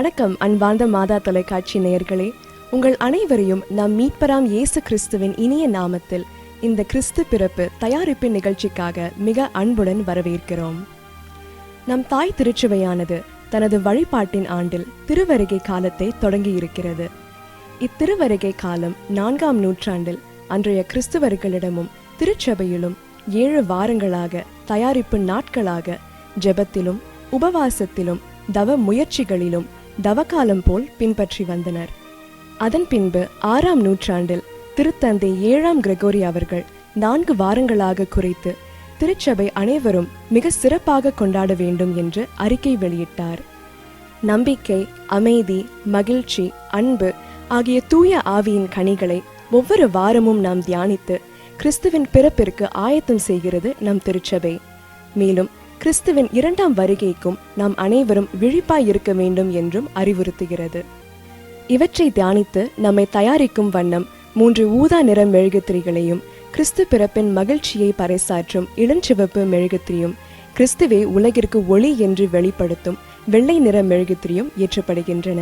வணக்கம் அன்பார்ந்த மாதா தொலைக்காட்சி நேயர்களே. உங்கள் அனைவரையும் நம் மீட்பராம் இயேசு கிறிஸ்துவின் இனிய நாமத்தில் இந்த கிறிஸ்து பிறப்பு தயாரிப்பு நிகழ்ச்சிக்காக மிக அன்புடன் வரவேற்கிறோம். நம் தாய் திருச்சுவையானது தனது வழிபாட்டின் ஆண்டில் திருவருகை காலத்தை தொடங்கியிருக்கிறது. இத்திருவருகை காலம் நான்காம் நூற்றாண்டில் அன்றைய கிறிஸ்துவர்களிடமும் திருச்சபையிலும் ஏழு வாரங்களாக தயாரிப்பு நாட்களாக ஜெபத்திலும் உபவாசத்திலும் தவ முயற்சிகளிலும் தவக்காலம் போல் பின்பற்றி வந்தனர். அதன் பின்பு ஆறாம் நூற்றாண்டில் திருத்தந்தை ஏழாம் கிரெகோரி அவர்கள் நான்கு வாரங்களாக குறைத்து திருச்சபை அனைவரும் மிக சிறப்பாக கொண்டாட வேண்டும் என்று அறிக்கை வெளியிட்டார். நம்பிக்கை அமைதி மகிழ்ச்சி அன்பு ஆகிய தூய ஆவியின் கனிகளை ஒவ்வொரு வாரமும் நாம் தியானித்து கிறிஸ்துவின் பிறப்பிற்கு ஆயத்தம் செய்கிறது நம் திருச்சபை. மேலும் கிறிஸ்துவின் இரண்டாம் வருகைக்கும் நாம் அனைவரும் விழிப்பாய் இருக்க வேண்டும் என்றும் அறிவுறுத்துகிறது. இவற்றை தியானித்து நம்மை தயாரிக்கும் வண்ணம் மூன்று ஊதா நிற மெழுகுத்திரிகளையும் கிறிஸ்து பிறப்பின் மகிழ்ச்சியை பறைசாற்றும் இளஞ்சிவப்பு மெழுகுத்திரியும் கிறிஸ்துவே உலகிற்கு ஒளி என்று வெளிப்படுத்தும் வெள்ளை நிற மெழுகுத்திரியும் ஏற்றப்படுகின்றன.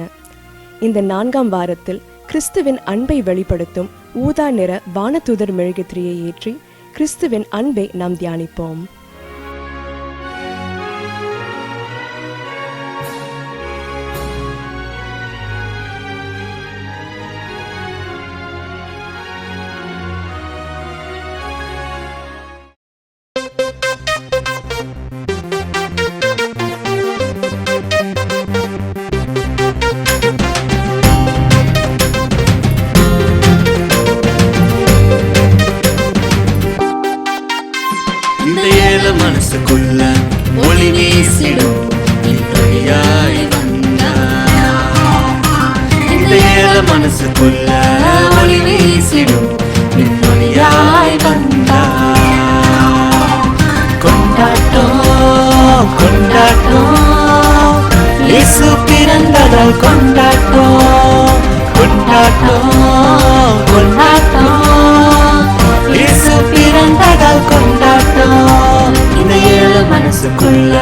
இந்த நான்காம் வாரத்தில் கிறிஸ்துவின் அன்பை வெளிப்படுத்தும் ஊதா நிற வானதூதர் மெழுகுத்திரியை ஏற்றி கிறிஸ்துவின் அன்பை நாம் தியானிப்போம். கொண்டாட்டம். கொண்டாட்டம் கொண்டாட்டம் இயேசு பிறந்ததால் கொண்டாட்டம் இந்த ஏழு மனசுக்குள்ள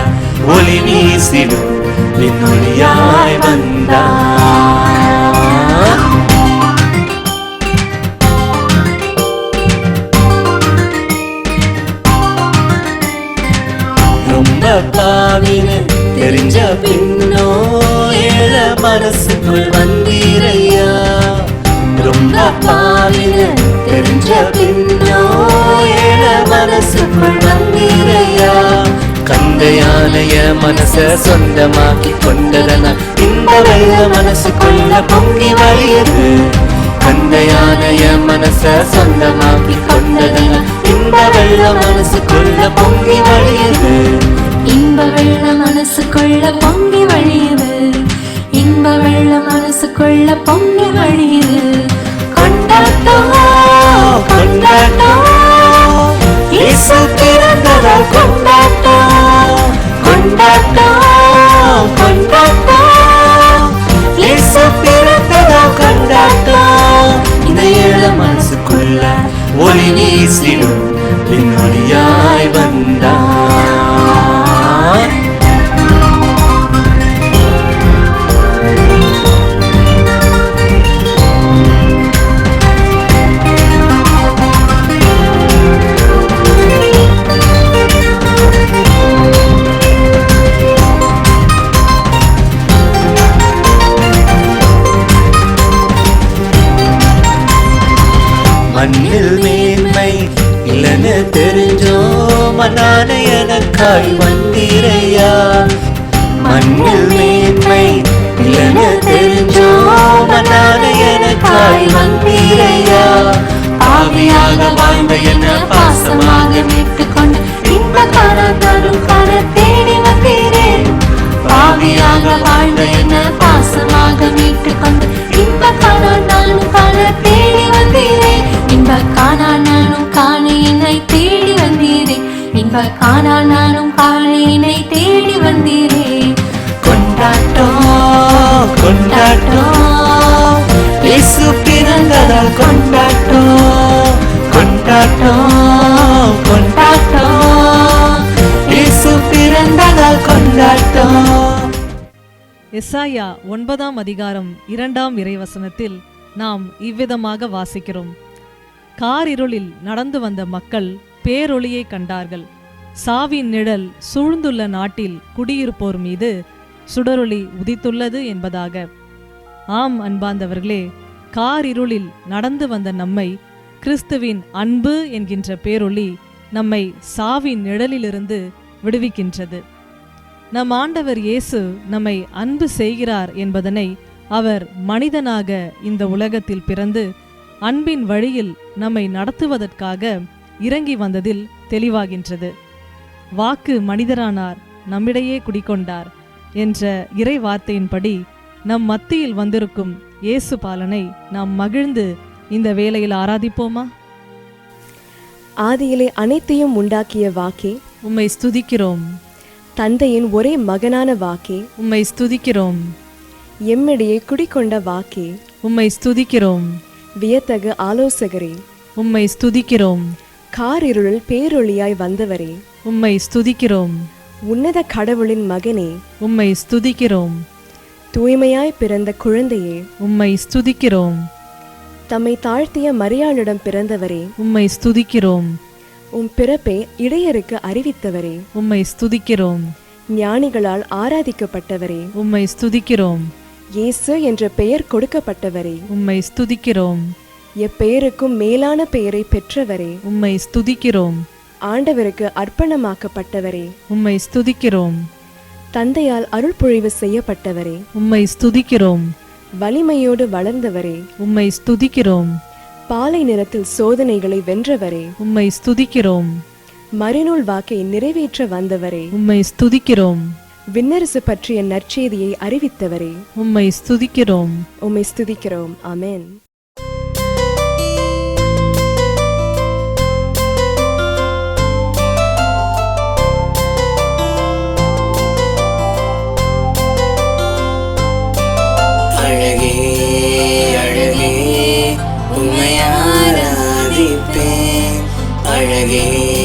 ஒளி வீசிடும் விண்ணொலியாய் வந்தார் ரொம்ப பாவினு தெரிஞ்ச பின்னோ ஏழ மனசுக்குள் வந்தீரையா? ரொம்ப பாவின்னு தெரிஞ்ச பின்னோ ஏழ மனசுக்குள் வந்தீரையா? கந்தையானைய மனச சொந்தமாக்கி கொண்டதனா இந்த வெள்ள மனசுக்குள்ள பொங்கி வழியுது. கந்தையானைய மனச சொந்தமாக்கி கொண்டதனா இந்த வெள்ள மனசுக்குள்ள பொங்கி வழியுது. இன்ப வெள்ள மனசுக்குள்ள பொங்கி வழியுது. இன்ப வெள்ள மனசுக்குள்ள பொங்கி வழியுது. கொண்டாட்டம்? கொண்டாட்டம்? இயேசு பிறந்ததால் கொண்டாட்டம்? கொண்டாட்டம்? கொண்டாட்டம்? இயேசு பிறந்ததால் கொண்டாட்டம்? இந்த ஏழ மனசுக்குள்ள ஒளி வீசிடும். விண்ணொலியாய் வந்தான். இன்ப காணா நானும் காண தேடி வந்தீரே. கொண்டாட்டம் கொண்டாட்டம். இயேசு பிறந்ததால் கொண்டாட்டம் கொண்டாட்டம் கொண்டாட்டம். இயேசு பிறந்ததால் கொண்டாட்டம். எஸ்ஐயா ஒன்பதாம் அதிகாரம் இரண்டாம் இறைவசனத்தில் நாம் இவ்விதமாக வாசிக்கிறோம். காரிருளில் நடந்து வந்த மக்கள் பேரொளியை கண்டார்கள். சாவின் நிழல் சூழ்ந்துள்ள நாட்டில் குடியிருப்போர் மீது சுடரொளி உதித்துள்ளது என்பதாக. ஆம் அன்பாந்தவர்களே காரிருளில் நடந்து வந்த நம்மை கிறிஸ்துவின் அன்பு என்கின்ற பேரொளி நம்மை சாவின் நிழலிலிருந்து விடுவிக்கின்றது. நம் ஆண்டவர் இயேசு நம்மை அன்பு செய்கிறார் என்பதனை அவர் மனிதனாக இந்த உலகத்தில் பிறந்து அன்பின் வழியில் நம்மை நடத்துவதற்காக இறங்கி வந்ததில் தெளிவாகின்றது. வாக்கு மனிதரானார் நம்மிடையே குடிகொண்டார் என்ற இறை வார்த்தையின்படி நம் மத்தியில் வந்திருக்கும் இயேசு பாலனை நாம் மகிழ்ந்து இந்த வேளையில் ஆராதிப்போமா? ஆதியிலே அனைத்தையும் உண்டாக்கிய வாக்கே உம்மை ஸ்துதிக்கிறோம். தந்தையின் ஒரே மகனான வாக்கே உம்மை ஸ்துதிக்கிறோம். எம்மிடையே குடிகொண்ட வாக்கே உம்மை ஸ்துதிக்கிறோம். வியத்தகு ஆலோசகரே உம்மை ஸ்துதிக்கிறோம். காரிருளில் பேரொளியாய் வந்தவரே. உம்மை ஸ்துதிக்கிறோம். உன்னத கடவுளின் மகனே. உம்மை ஸ்துதிக்கிறோம். தூய்மையாய் பிறந்த குழந்தையே. உம்மை ஸ்துதிக்கிறோம். தம்மை தாழ்த்திய மரியாளிடம் பிறந்தவரே. உம்மை ஸ்துதிக்கிறோம். உம் பிறப்பை இடையருக்கு அறிவித்தவரே. உம்மை ஸ்துதிக்கிறோம். ஞானிகளால் ஆராதிக்கப்பட்டவரே. உம்மை ஸ்துதிக்கிறோம். இயேசு என்ற பெயர் கொடுக்கப்பட்டவரே. உம்மை ஸ்துதிக்கிறோம். எப்பெயருக்கும் மேலான பெயரை பெற்றவரே. உம்மை ஸ்துதிக்கிறோம். ஆண்டவருக்கு அர்ப்பணமாக்கப்பட்டவரே. உம்மை ஸ்துதிக்கிறோம். தந்தையால் அருள்பொழிவு செய்யப்பட்டவரே. உம்மை ஸ்துதிக்கிறோம். வலிமையோடு வளர்ந்தவரே. உம்மை ஸ்துதிக்கிறோம். பாலை நிறத்தில் சோதனைகளை வென்றவரே. உம்மை ஸ்துதிக்கிறோம். மறைநூல் வாக்கை நிறைவேற்ற வந்தவரே. உம்மை ஸ்துதிக்கிறோம். விண்ணரசு பற்றிய நற்செய்தியை அறிவித்தவரே. உம்மை ஸ்துதிக்கிறோம். உம்மை ஸ்துதிக்கிறோம். ஆமென். again.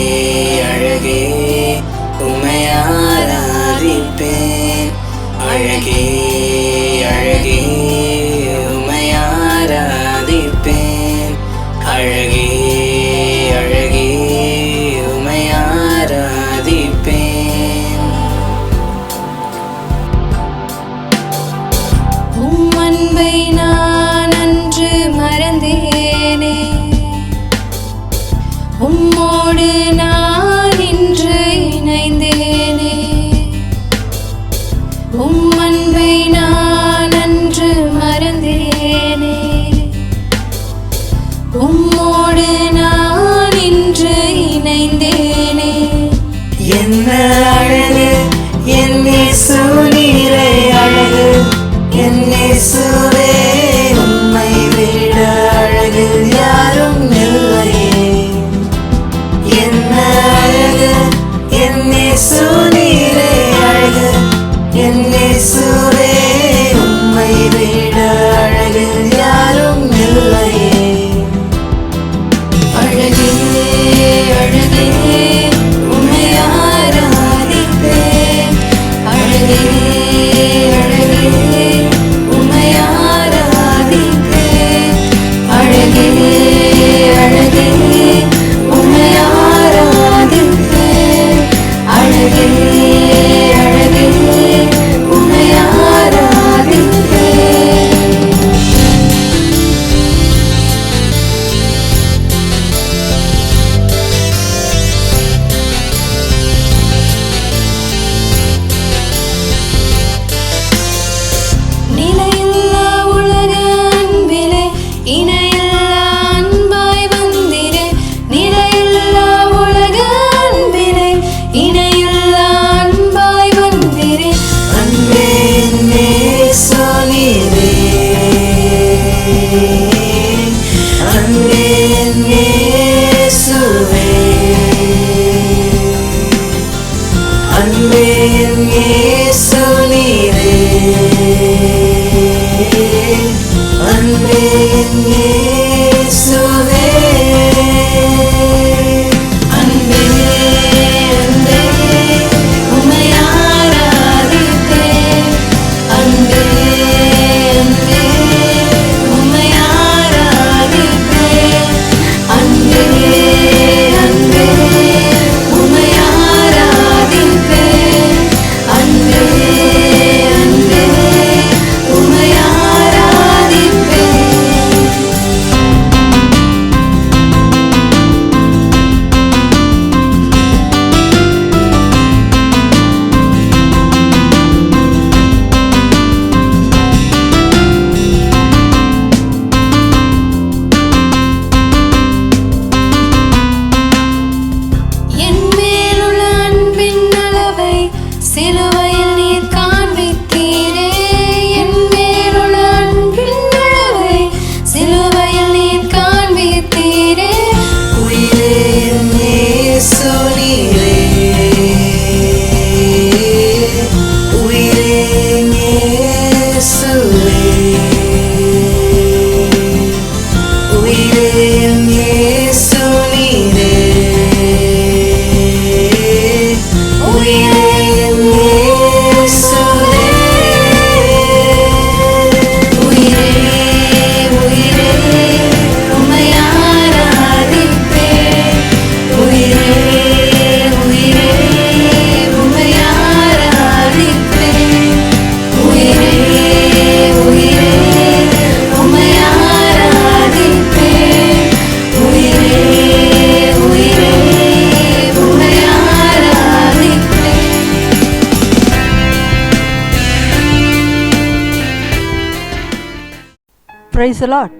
பிரைஸ் லாட்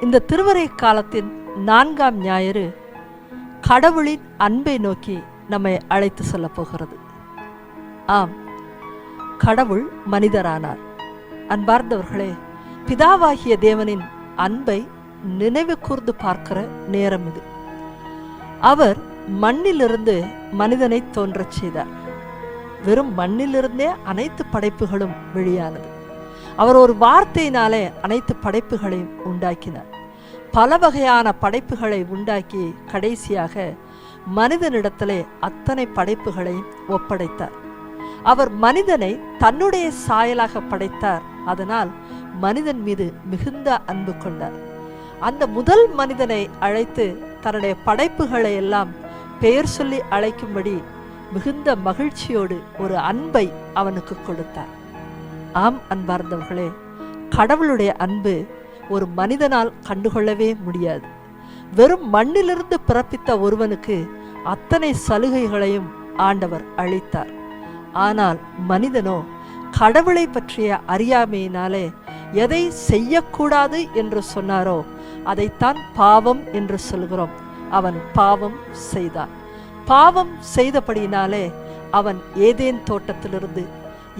இந்த திருவரை காலத்தின் நான்காம் ஞாயிறு கடவுளின் அன்பை நோக்கி நம்மை அழைத்து செல்லப் போகிறது. ஆம் கடவுள் மனிதரானார். அன்பார்ந்தவர்களே பிதாவாகிய தேவனின் அன்பை நினைவு கூர்ந்து பார்க்கிற நேரம் இது. அவர் மண்ணிலிருந்து மனிதனை தோன்றச் செய்தார். வெறும் மண்ணிலிருந்தே அனைத்து படைப்புகளும் வெளியானது. அவர் ஒரு வார்த்தையினாலே அனைத்து படைப்புகளையும் உண்டாக்கினார். பல வகையான படைப்புகளை உண்டாக்கி கடைசியாக மனிதனிடத்திலே அத்தனை படைப்புகளையும் ஒப்படைத்தார். அவர் மனிதனை தன்னுடைய சாயலாக படைத்தார். அதனால் மனிதன் மீது மிகுந்த அன்பு கொண்டார். அந்த முதல் மனிதனை அழைத்து தன்னுடைய படைப்புகளை எல்லாம் பெயர் சொல்லி அழைக்கும்படி மிகுந்த மகிழ்ச்சியோடு ஒரு அன்பை அவனுக்கு கொடுத்தார். ஆம் அன்பார்ந்தவர்களே. கடவுளுடைய அன்பு ஒரு மனிதனால் கண்டுகொள்ளவே முடியாது. வெறும் மண்ணிலிருந்து பிறப்பித்த ஒருவனுக்கு அத்தனை சலுகைகளையும் ஆண்டவர் அளித்தார். ஆனால் மனிதனோ கடவுளை பற்றிய அறியாமையினாலே எதை செய்யக்கூடாது என்று சொன்னாரோ அதைத்தான் பாவம் என்று சொல்கிறோம். அவன் பாவம் செய்தான் பாவம் செய்தபடியினாலே அவன் ஏதேன் தோட்டத்திலிருந்து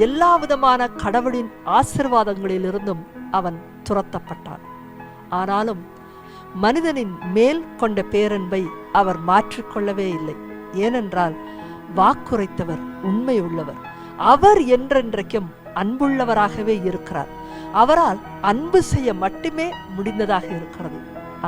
எல்லா விதமான கடவுளின் ஆசிர்வாதங்களிலிருந்தும் அவன் துரத்தப்பட்டான். ஆனாலும் மனிதனின் மேல் கொண்ட பேரன்பை அவர் மாற்றிக்கொள்ளவே இல்லை. ஏனென்றால் வாக்குரைத்தவர் உண்மை உள்ளவர் அவர் என்றென்றைக்கும் அன்புள்ளவராகவே இருக்கிறார். அவரால் அன்பு செய்ய மட்டுமே முடிந்ததாக இருக்கிறது.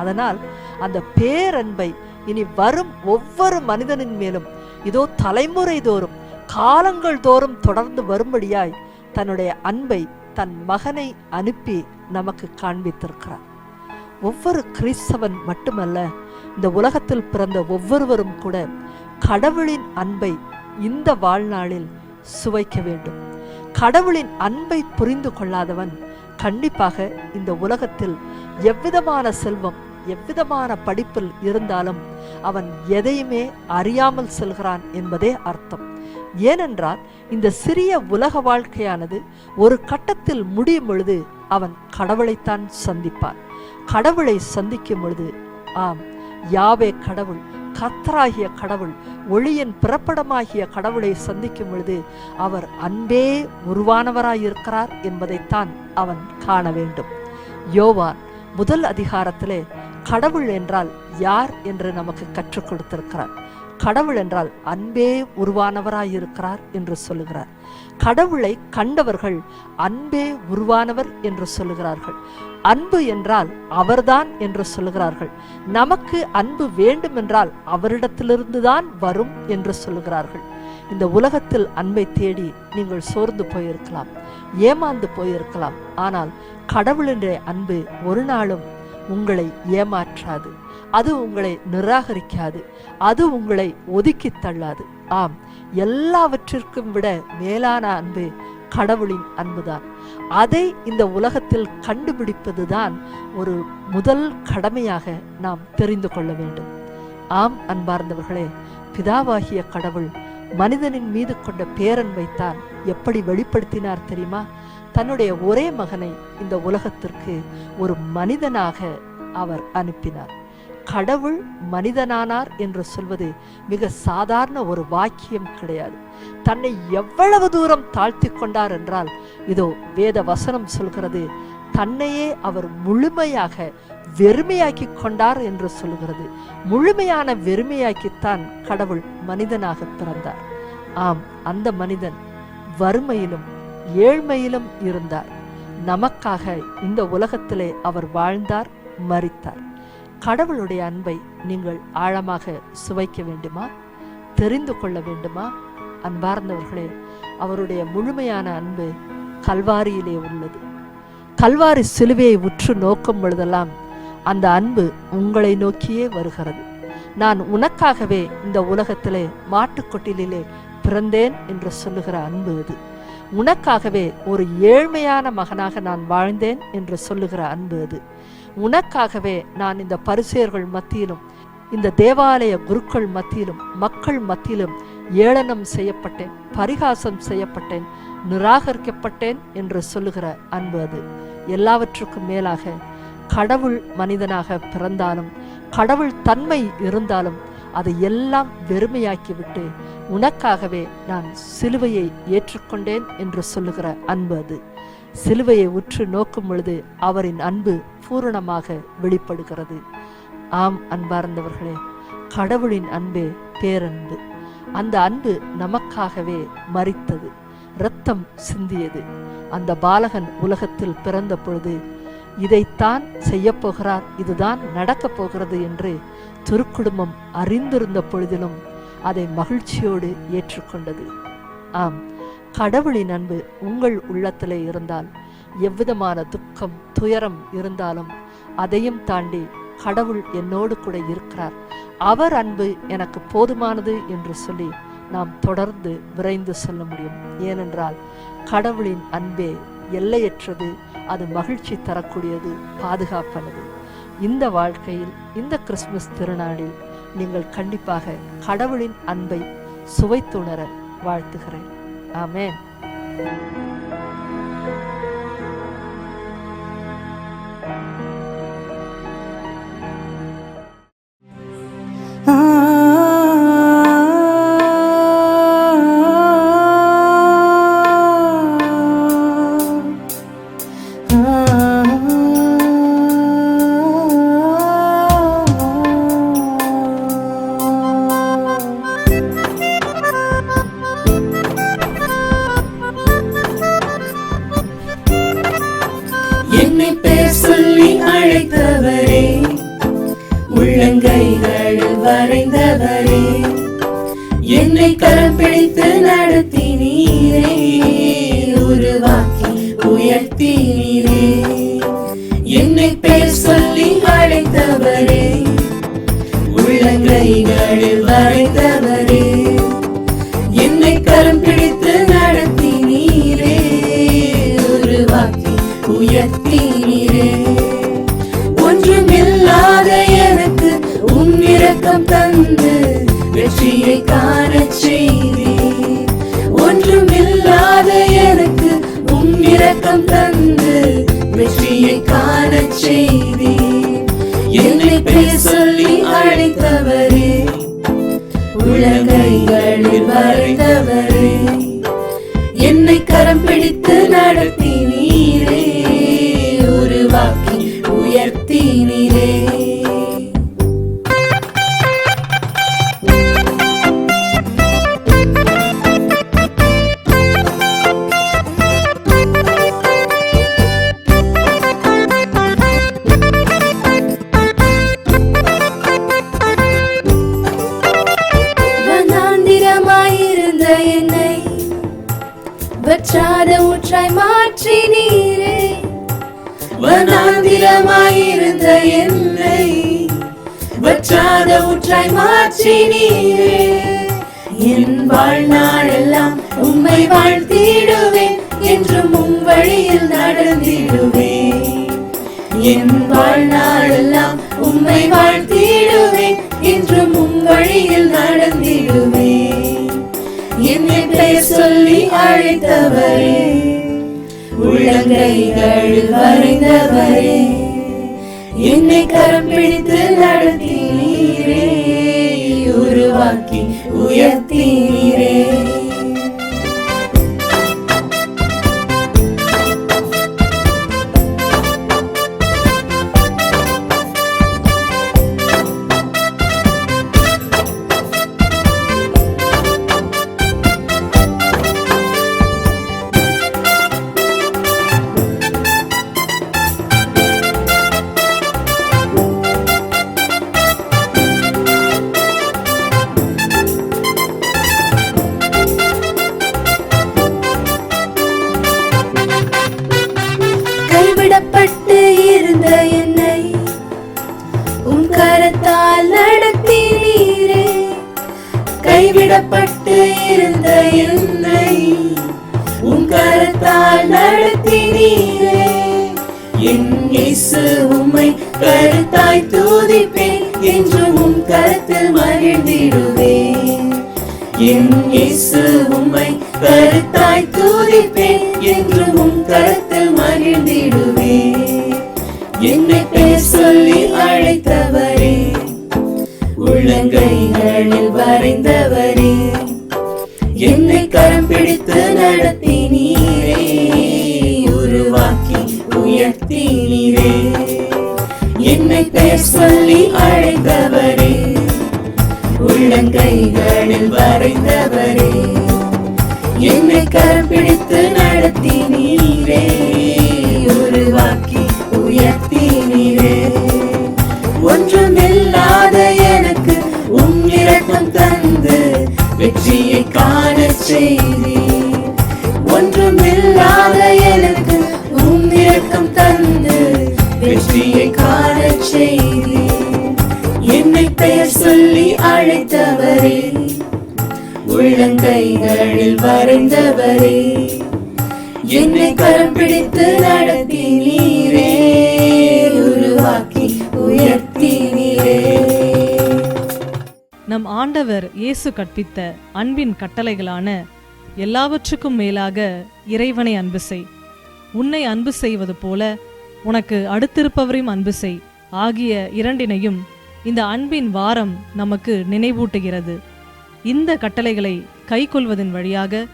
அதனால் அந்த பேரன்பை இனி வரும் ஒவ்வொரு மனிதனின் மேலும் இதோ தலைமுறை தோறும் காலங்கள் தோறும் தொடர்ந்து வரும்படியாய் தன்னுடைய அன்பை தன் மகனை அனுப்பி நமக்கு காண்பித்திருக்கிறார். ஒவ்வொரு கிறிஸ்தவன் மட்டுமல்ல இந்த உலகத்தில் பிறந்த ஒவ்வொருவரும் கூட கடவுளின் அன்பை இந்த வாழ்நாளில் சுவைக்க வேண்டும். கடவுளின் அன்பை புரிந்து கொள்ளாதவன் கண்டிப்பாக இந்த உலகத்தில் எவ்விதமான செல்வம் எவ்விதமான படிப்பில் இருந்தாலும் அவன் எதையுமே அறியாமல் செல்கிறான் என்பதே அர்த்தம். ஏனென்றால் இந்த சிறிய உலக வாழ்க்கையானது ஒரு கட்டத்தில் முடியும் பொழுது அவன் கடவுளைத்தான் சந்திப்பான். கடவுளை சந்திக்கும் பொழுது ஆம் யாவே கடவுள் கத்தராகிய கடவுள் ஒளியின் பிறப்படமாகிய கடவுளை சந்திக்கும் பொழுது அவர் அன்பே உருவானவராயிருக்கிறார் என்பதைத்தான் அவன் காண வேண்டும். யோவான் முதல் அதிகாரத்திலே கடவுள் என்றால் யார் என்று நமக்கு கற்றுக் கொடுத்திருக்கிறார். கடவுள் என்றால் அன்பே உருவானவராயிருக்கிறார் என்று சொல்லுகிறார். கடவுளை கண்டவர்கள் அன்பே உருவானவர் என்று சொல்லுகிறார்கள். அன்பு என்றால் அவர்தான் என்று சொல்லுகிறார்கள். நமக்கு அன்பு வேண்டுமென்றால் அவரிடத்திலிருந்து தான் வரும் என்று சொல்லுகிறார்கள். இந்த உலகத்தில் அன்பை தேடி நீங்கள் சோர்ந்து போயிருக்கலாம் ஏமாந்து போயிருக்கலாம். ஆனால் கடவுளினுடைய அன்பு ஒரு நாளும் உங்களை ஏமாற்றாது. அது உங்களை நிராகரிக்காது. அது உங்களை ஒதுக்கி தள்ளாது. ஆம் எல்லாவற்றிற்கும் விட மேலான அன்பு கடவுளின் அன்புதான். அதை இந்த உலகத்தில் கண்டுபிடிப்பதுதான் ஒரு முதல் கடமையாக நாம் தெரிந்து கொள்ள வேண்டும். ஆம் அன்பார்ந்தவர்களே பிதாவாகிய கடவுள் மனிதனின் மீது கொண்ட பேரன்பைத்தான் எப்படி வெளிப்படுத்தினார் தெரியுமா? தன்னுடைய ஒரே மகனை இந்த உலகத்திற்கு ஒரு மனிதனாக அவர் அனுப்பினார். கடவுள் மனிதனானார் என்று சொல்வது மிக சாதாரண ஒரு வாக்கியம் கிடையாது. தன்னை எவ்வளவு தூரம் தாழ்த்தி கொண்டார் என்றால் இதோ வேத வசனம் சொல்கிறது தன்னையே அவர் முழுமையாக வெறுமையாக்கி கொண்டார் என்று சொல்கிறது. முழுமையான வெறுமையாக்கித்தான் கடவுள் மனிதனாக பிறந்தார். ஆம் அந்த மனிதன் வறுமையிலும் ஏழ்மையிலும் இருந்தார். நமக்காக இந்த உலகத்திலே அவர் வாழ்ந்தார் மறித்தார். கடவுளுடைய அன்பை நீங்கள் ஆழமாக சுவைக்க வேண்டுமா? தெரிந்து கொள்ள வேண்டுமா? அன்பார்ந்தவர்களே அவருடைய முழுமையான அன்பு கல்வாரியிலே உள்ளது. கல்வாரி சிலுவையை உற்று நோக்கும் பொழுதெல்லாம் அந்த அன்பு உங்களை நோக்கியே வருகிறது. நான் உனக்காகவே இந்த உலகத்திலே மாட்டுக்கொட்டிலே பிறந்தேன் என்று சொல்லுகிற அன்பு இது. உனக்காகவே ஒரு ஏழ்மையான மகனாக நான் வாழ்ந்தேன் என்று சொல்லுகிற அன்பு அது. உனக்காகவே நான் இந்த பரிசேர்கள் மத்தியிலும் இந்த தேவாலய குருக்கள் மத்தியிலும் மக்கள் மத்தியிலும் ஏளனம் செய்யப்பட்டேன் பரிகாசம் செய்யப்பட்டேன் நிராகரிக்கப்பட்டேன் என்று சொல்லுகிற அன்பு அது. எல்லாவற்றுக்கும் மேலாக கடவுள் மனிதனாக பிறந்தாலும் கடவுள் தன்மை இருந்தாலும் அதை எல்லாம் வெறுமையாக்கிவிட்டு உனக்காகவே நான் சிலுவையை ஏற்றுக்கொண்டேன் என்று சொல்லுகிற அன்பு அது. சிலுவையை உற்று நோக்கும் பொழுது அவரின் அன்பு பூரணமாக வெளிப்படுகிறது. ஆம் அன்பார்ந்தவர்களே கடவுளின் அன்பே பேரன்பு. அந்த அன்பு நமக்காகவே மறித்தது இரத்தம் சிந்தியது. அந்த பாலகன் உலகத்தில் பிறந்த பொழுது இதைத்தான் செய்யப் போகிறார் இதுதான் நடக்கப் போகிறது என்று திருக்குடும்பம் அறிந்திருந்த பொழுதிலும் அதை மகிழ்ச்சியோடு ஏற்றுக்கொண்டது. ஆம் கடவுளின் அன்பு உங்கள் உள்ளத்திலே இருந்தால் எவ்விதமான துக்கம் துயரம் இருந்தாலும் அதையும் தாண்டி கடவுள் என்னோடு கூட இருக்கிறார். அவர் அன்பு எனக்கு போதுமானது என்று சொல்லி நாம் தொடர்ந்து விரைந்து சொல்ல முடியும். ஏனென்றால் கடவுளின் அன்பே எல்லையற்றது அது மகிழ்ச்சி தரக்கூடியது பாதுகாப்பானது. இந்த வாழ்க்கையில் இந்த கிறிஸ்துமஸ் திருநாளில் நீங்கள் கண்டிப்பாக கடவுளின் அன்பை சுவைத்துணர வாழ்த்துகிறேன். ஆமேன். பேர் சொல்லி அழைத்தவரே. உள்ளங்கைகளில் வரைந்தவரே. என்னை கரம் பிடித்து நடத்தினீரே. உருவாக்கி உயர்த்தினீரே. ஒன்றுமில்லாத எனக்கு உன் இரக்கம் தந்து வெற்றியை காண செய்தே ஒன்றுமில்லாத எனக்கு உன் இரக்கம் தந்து காணச் செய்தி என்னை பேர் சொல்லி அழைத்தவரே. உலகைகளில் வரைந்தவரே. என்னை கரம் பிடித்து நடத்தி வழியில் நடந்திடுவேன் என்னை பெயர் சொல்லி அழைத்தவரே. உள்ளங்கைகள் வரைந்தவரே. என்னை கரம் பிடித்து நடத்தினீரே. உருவாக்கி உயர்த்தினீரே. இயேசு உம்மை கருத்தாய் தூதிப்பேன் என்றும் உம் கருத்தில் மகிழ்ந்திடுவேன். என் இயேசு உம்மை கருத்தாய் தூதிப்பேன் என்றும் உம் கருத்தில் மகிழ்ந்திடுவேன். என்னை பேர் சொல்லி அழைத்தவரே உள்ளங்கைகளில் வரைந்தவரே என்னை கரம் பிடித்து நடத்தி உள்ளங்கைகளில் உள்ளங்கைகளில் வரைந்தவரே. என்னை கரம் பிடித்து நடத்தினீரே உருவாக்கி உயர்த்தினீரே நம் ஆண்டவர் இயேசு கற்பித்த அன்பின் கட்டளைகளான எல்லாவற்றுக்கும் மேலாக இறைவனை அன்பு செய். உன்னை அன்பு செய்வது போல உனக்கு அடுத்திருப்பவரையும் அன்பு செய். ஆகிய இரண்டினையும் இந்த அன்பின் வாரம் நமக்கு நினைவூட்டுகிறது. இந்த கட்டளைகளை கைக்கொள்வதன் வழியாக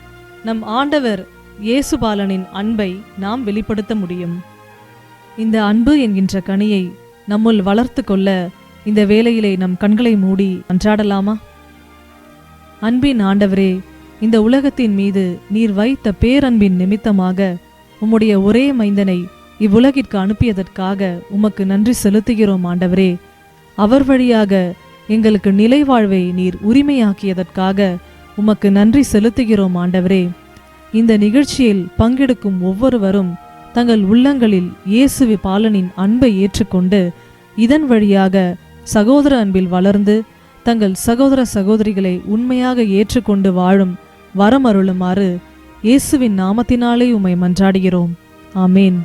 நம் ஆண்டவர் இயேசுபாலனின் அன்பை நாம் வெளிப்படுத்த முடியும். இந்த அன்பு என்கின்ற கனியை நம்முள் வளர்த்து கொள்ள இந்த வேளையிலே நம் கண்களை மூடி அன்றாடலாமா? அன்பின் ஆண்டவரே இந்த உலகத்தின் மீது நீர் வைத்த பேரன்பின் நிமித்தமாக உம்முடைய ஒரே மைந்தனை இவ்வுலகிற்கு அனுப்பியதற்காக உமக்கு நன்றி செலுத்துகிறோம் ஆண்டவரே. அவர் வழியாக எங்களுக்கு நிலை வாழ்வை நீர் உரிமையாக்கியதற்காக உமக்கு நன்றி செலுத்துகிறோம் ஆண்டவரே. இந்த நிகழ்ச்சியில் பங்கெடுக்கும் ஒவ்வொருவரும் தங்கள் உள்ளங்களில் இயேசுவி பாலனின் அன்பை ஏற்றுக்கொண்டு இதன் வழியாக சகோதர அன்பில் வளர்ந்து தங்கள் சகோதர சகோதரிகளை உண்மையாக ஏற்றுக்கொண்டு வாழும் வரமருளுமாறு இயேசுவின் நாமத்தினாலே உம்மை மன்றாடுகிறோம். ஆமேன்.